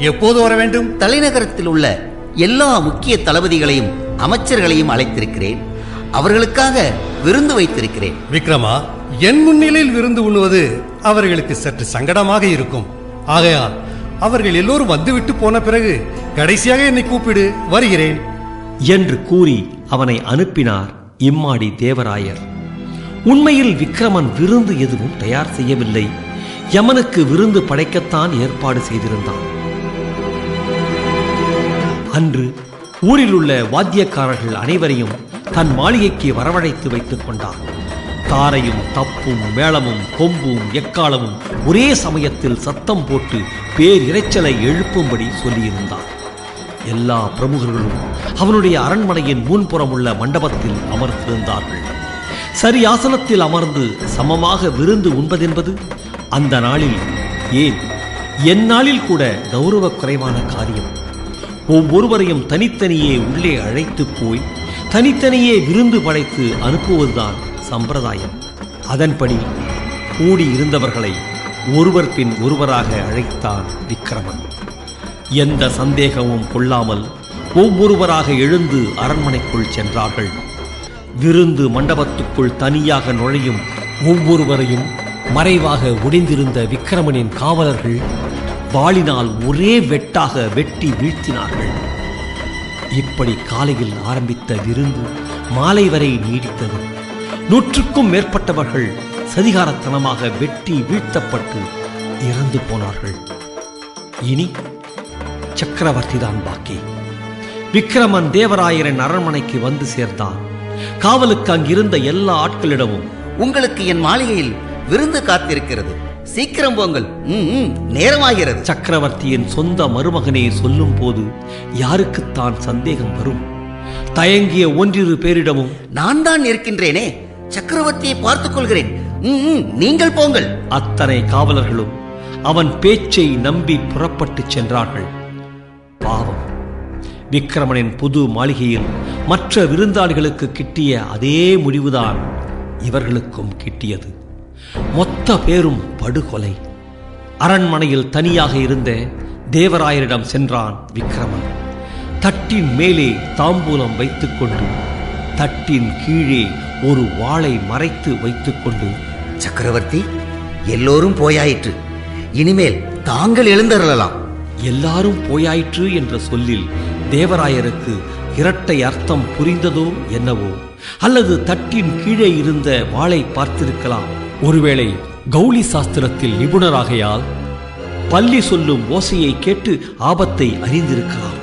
எப்போது வர வேண்டும்? தலைநகரத்தில் உள்ள எல்லா முக்கிய தளபதிகளையும் அமைச்சர்களையும் அழைத்திருக்கிறேன். அவர்களுக்காக விருந்து வைத்திருக்கிறேன். விக்ரமா என் முன்னிலையில் விருந்து உண்ணுவது அவர்களுக்கு சற்று சங்கடமாக இருக்கும். ஆகையால் அவர்கள் எல்லோரும் வந்துவிட்டு போன பிறகு கடைசியாக என்னை கூப்பிடு வருகிறேன். என்று கூறி அவனை அனுப்பினார் இம்மாடி தேவராயர். உண்மையில் விக்ரமன் விருந்து எதுவும் தயார் செய்யவில்லை. யமனுக்கு விருந்து படைக்கத்தான் ஏற்பாடு செய்திருந்தான். அன்று ஊரில் உள்ள வாத்தியக்காரர்கள் அனைவரையும் தன் மாளிகைக்கு வரவழைத்து வைத்துக் கொண்டான் தாரையும் தப்பும் மேளமும் கொம்பும் எக்காலமும் ஒரே சமயத்தில் சத்தம் போட்டு பேரிரைச்சலை எழுப்பும்படி சொல்லியிருந்தான் எல்லா பிரமுகர்களும் அவனுடைய அரண்மனையின் முன்புறம் உள்ள மண்டபத்தில் அமர்ந்திருந்தார்கள். சரி ஆசனத்தில் அமர்ந்து சமமாக விருந்து உண்பதென்பது அந்த நாளில் ஏன்? என் நாளில் கூட கௌரவ குறைவான காரியம். ஒவ்வொருவரையும் தனித்தனியே உள்ளே அழைத்து போய் தனித்தனியே விருந்து படைத்து அனுப்புவதுதான் சம்பிரதாயம். அதன்படி கூடியிருந்தவர்களை ஒருவர் பின் ஒருவராக அழைத்தான் விக்கிரமன். எந்த சந்தேகமும் கொள்ளாமல் ஒவ்வொருவராக எழுந்து அரண்மனைக்குள் சென்றார்கள். விருந்து மண்டபத்துக்குள் தனியாக நுழையும் ஒவ்வொருவரையும் மறைவாக ஒளிந்திருந்த விக்கிரமனின் காவலர்கள் வாளினால் ஒரே வெட்டாக வெட்டி வீழ்த்தினார்கள். இப்படி காலையில் ஆரம்பித்த விருந்து மாலை வரை நீடித்தது. நூற்றுக்கும் மேற்பட்டவர்கள் சதிகாரத்தனமாக வெட்டி வீழ்த்தப்பட்டு இறந்து போனார்கள். இனி சக்கரவர்த்திதான் பாக்கி. விக்ரமன் தேவராயரின் அரண்மனைக்கு வந்து சேர்ந்தான். காவலுக்கு அங்கிருந்த எல்லா ஆட்களிடமும் உங்களுக்கு என் மாளிகையில் விருந்து காத்திருக்கிறது. சீக்கிரம் போங்கள். நேரமாகிறது. சக்கரவர்த்தியின் சொந்த மருமகனே சொல்லும் போது யாருக்குத்தான் சந்தேகம் வரும்? தயங்கிய ஒன்றிரு பேரிடமும். நான் தான் இருக்கின்றேனே சக்கரவர்த்தியை பார்த்துக் கொள்கிறேன். நீங்கள் போங்கள். அத்தனை காவலர்களும் அவன் பேச்சை நம்பி புறப்பட்டுச் சென்றார்கள். பாவம். விக்கிரமனின் புது மாளிகையில் மற்ற விருந்தாளிகளுக்கு கிட்டிய அதே முடிவுதான் இவர்களுக்கும் கிட்டியது. மொத்த பேரும் படுகொலை. அரண்மனையில் தனியாக இருந்த தேவராயரிடம் சென்றான் விக்கிரமன் தட்டின் மேலே தாம்பூலம் வைத்துக்கொண்டு தட்டின் கீழே ஒரு வாளை மறைத்து வைத்துக்கொண்டு சக்கரவர்த்தி எல்லோரும் போயாயிற்று. இனிமேல் தாங்கள் எழுந்தருளலாம். எல்லாரும் போயாயிற்று என்ற சொல்லில் தேவராயருக்கு இரட்டை அர்த்தம் புரிந்ததோ என்னவோ அல்லது தட்டின் கீழே இருந்த வாளை பார்த்திருக்கலாம். ஒருவேளை கௌளி சாஸ்திரத்தில் நிபுணராகையால் பள்ளி சொல்லும் ஓசையை கேட்டு ஆபத்தை அறிந்திருக்கலாம்.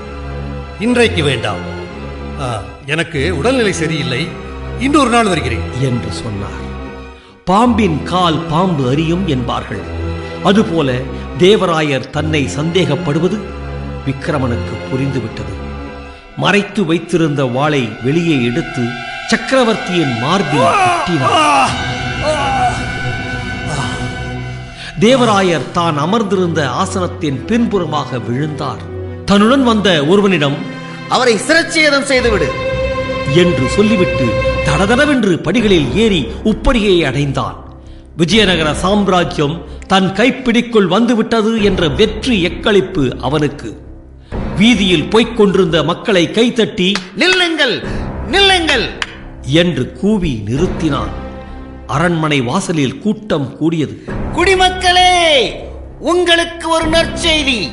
இன்றைக்கு வேண்டாம். எனக்கு உடல்நிலை சரியில்லை. இன்னொரு நாள் வருகிறேன். என்று சொன்னார். பாம்பின் கால் பாம்பு அறியும் என்பார்கள். அதுபோல தேவராயர் தன்னை சந்தேகப்படுவது விக்கிரமனுக்கு புரிந்துவிட்டது. மறைத்து வைத்திருந்த வாளை வெளியே எடுத்து சக்கரவர்த்தியின் மார்பில் குத்தினார் தேவராயர் தான் அமர்ந்திருந்த ஆசனத்தின் பின்புறமாக விழுந்தார். தன்னுடன் வந்த ஒருவனிடம் அவரை சிரச்சேதம் செய்துவிடு. என்று சொல்லிவிட்டு தடதடவென்று படிகளில் ஏறி உப்படியை அடைந்தான். விஜயநகர சாம்ராஜ்யம் தன் கைப்பிடிக்குள் வந்துவிட்டது என்ற வெற்றி எக்களிப்பு அவனுக்கு. வீதியில் போய்க் கொண்டிருந்த மக்களை கைத்தட்டி நில்லுங்கள் நில்லுங்கள். என்று கூவி நிறுத்தினான். அரண்மனை வாசலில் கூட்டம் கூடியது. குடிமக்களே உங்களுக்கு ஒரு நற்செய்தி.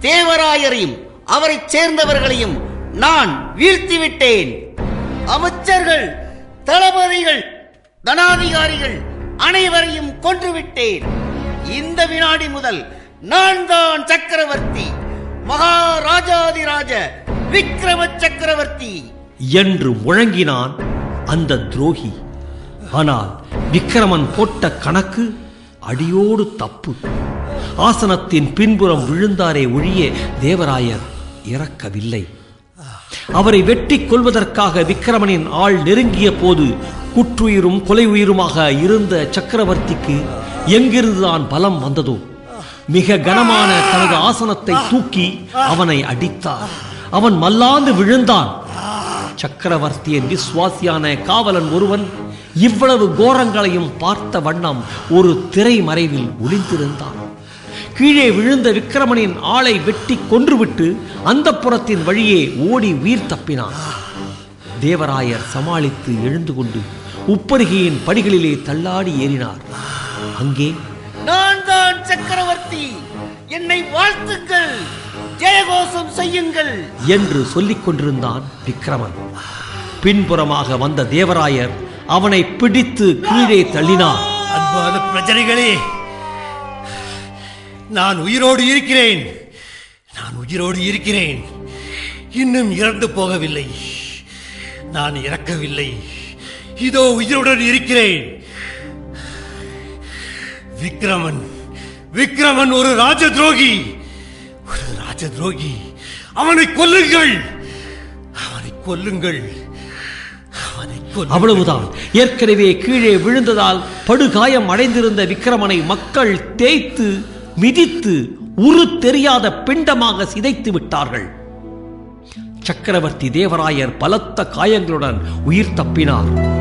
தேவராயரையும் அவரைச் சேர்ந்தவர்களையும் நான் வீழ்த்திவிட்டேன். அமைச்சர்கள் தளபதிகள் தனாதிகாரிகள் அனைவரையும் கொன்றுவிட்டேன். இந்த வினாடி முதல் நான் தான் சக்கரவர்த்தி மகாராஜாதிராஜ விக்ரம சக்கரவர்த்தி. என்று முழங்கினான் அந்த துரோகி. ஆனால் விக்கிரமன் போட்ட கணக்கு அடியோடு தப்பு. ஆசனத்தின் பின்புறம் விழுந்தாரே ஒழிய தேவராயர் இறக்கவில்லை. அவரை வெட்டிக் கொள்வதற்காக விக்கிரமனின் ஆள் நெருங்கிய போது குற்றுயிரும் கொலை உயிருமாக இருந்த சக்கரவர்த்திக்கு எங்கிருந்துதான் பலம் வந்ததோ? மிக கனமான தனது ஆசனத்தை தூக்கி அவனை அடித்தார். அவன் மல்லாந்து விழுந்தான். சக்கரவர்த்தியின் விசுவாசியான காவலன் ஒருவன் இவ்வளவு கோரங்களையும் பார்த்த வண்ணம் ஒரு திரை மறைவில் ஒளிந்திருந்தான். கீழே விழுந்த விக்கிரமனின் ஆளை வெட்டி கொன்றுவிட்டு அந்த புறத்தின் வழியே ஓடி உயிர் தப்பினான். தேவராயர் சமாளித்து எழுந்து கொண்டு உப்பருகையின் படிகளிலே தள்ளாடி ஏறினார். அங்கே நான் தான் சக்கரவர்த்தி. என்னை வாழ்த்துங்கள். ஜெயகோஷம் செய்யுங்கள். என்று சொல்லிக் கொண்டிருந்தான் விக்கிரமன். பின்புறமாக வந்த தேவராயர் அவனை பிடித்து கீழே தள்ளினான். அன்பான பிரஜனைகளே நான் உயிரோடு இருக்கிறேன். நான் உயிரோடு இருக்கிறேன். இன்னும் இறந்து போகவில்லை. நான் இறக்கவில்லை. இதோ உயிருடன் இருக்கிறேன். விக்ரமன் விக்ரமன் ஒரு ராஜ துரோகி ஒரு ராஜ துரோகி கொல்லுங்கள் அவனை கொல்லுங்கள். அவனை கொல்லுங்கள். அவ்வளவுதான். ஏற்கனவே கீழே விழுந்ததால் படுகாயம் அடைந்திருந்த விக்கிரமனை மக்கள் தேய்த்து மிதித்து உரு தெரியாத பிண்டமாக சிதைத்து விட்டார்கள். சக்கரவர்த்தி தேவராயர் பலத்த காயங்களுடன் உயிர் தப்பினார்.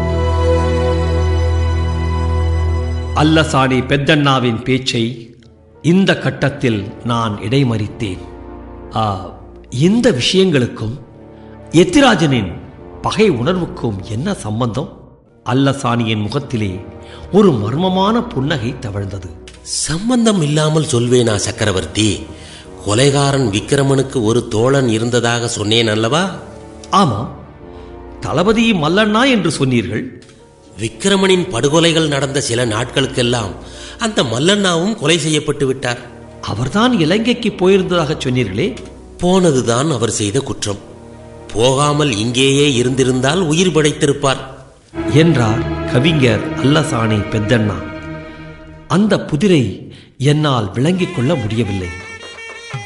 அல்லசாணி பெத்தண்ணாவின் பேச்சை இந்த கட்டத்தில் நான் இடைமறித்தேன். ஆ, இந்த விஷயங்களுக்கும் எத்திராஜனின் பகை உணர்வுக்கும் என்ன சம்பந்தம்? அல்லசாணியின் முகத்திலே ஒரு மர்மமான புன்னகை தவழ்ந்தது. சம்பந்தம் இல்லாமல் சொல்வேனா சக்கரவர்த்தி? கொலைகாரன் விக்கிரமனுக்கு ஒரு தோழன் இருந்ததாக சொன்னேன் அல்லவா? ஆமாம் தளபதி மல்லண்ணா என்று சொன்னீர்கள். விக்கிரமனின் படுகொலைகள் நடந்த சில நாட்களுக்கெல்லாம் அந்த மல்லண்ணாவும் கொலை செய்யப்பட்டு விட்டார். அவர்தான் இலங்கைக்கு போயிருந்ததாக சொன்னீர்களே. போனதுதான் அவர் செய்த குற்றம். போகாமல் இங்கேயே இருந்திருந்தால் உயிர் படைத்திருப்பார் என்றார் கவிஞர் அல்லசாணி பெத்தண்ணா. அந்த புதிரை என்னால் விளங்கிக் கொள்ள முடியவில்லை.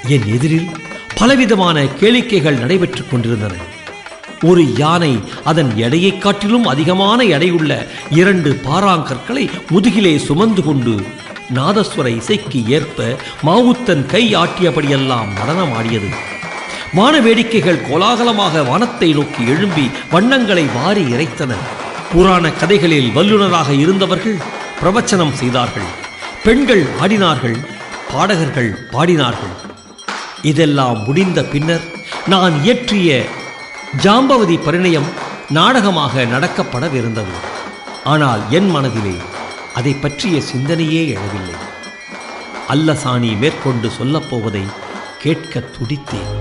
என் எதிரில் பலவிதமான கேளிக்கைகள் நடைபெற்றுக் கொண்டிருந்தன. ஒரு யானை அதன் எடையைக் காட்டிலும் அதிகமான எடையுள்ள இரண்டு பாராங்கற்களை முதுகிலே சுமந்து கொண்டு நாதஸ்வர இசைக்கு ஏற்ப மாவுத்தன் கை ஆட்டியபடியெல்லாம் நடனமாடியது. வான வேடிக்கைகள் கோலாகலமாக வானத்தை நோக்கி எழும்பி வண்ணங்களை வாரி இறைத்தன. புராண கதைகளில் வல்லுனராக இருந்தவர்கள் பிரவச்சனம் செய்தார்கள். பெண்கள் ஆடினார்கள் பாடகர்கள் பாடினார்கள். இதெல்லாம் முடிந்த பின்னர் நான் இயற்றிய ஜாம்பவதி பரிணயம் நாடகமாக நடக்கப்படவிருந்தது. ஆனால் என் மனதிலே அதை பற்றிய சிந்தனையே எழவில்லை. அல்லசாணி மேற்கொண்டு சொல்லப்போவதை கேட்க துடித்தேன்.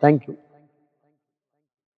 Thank you.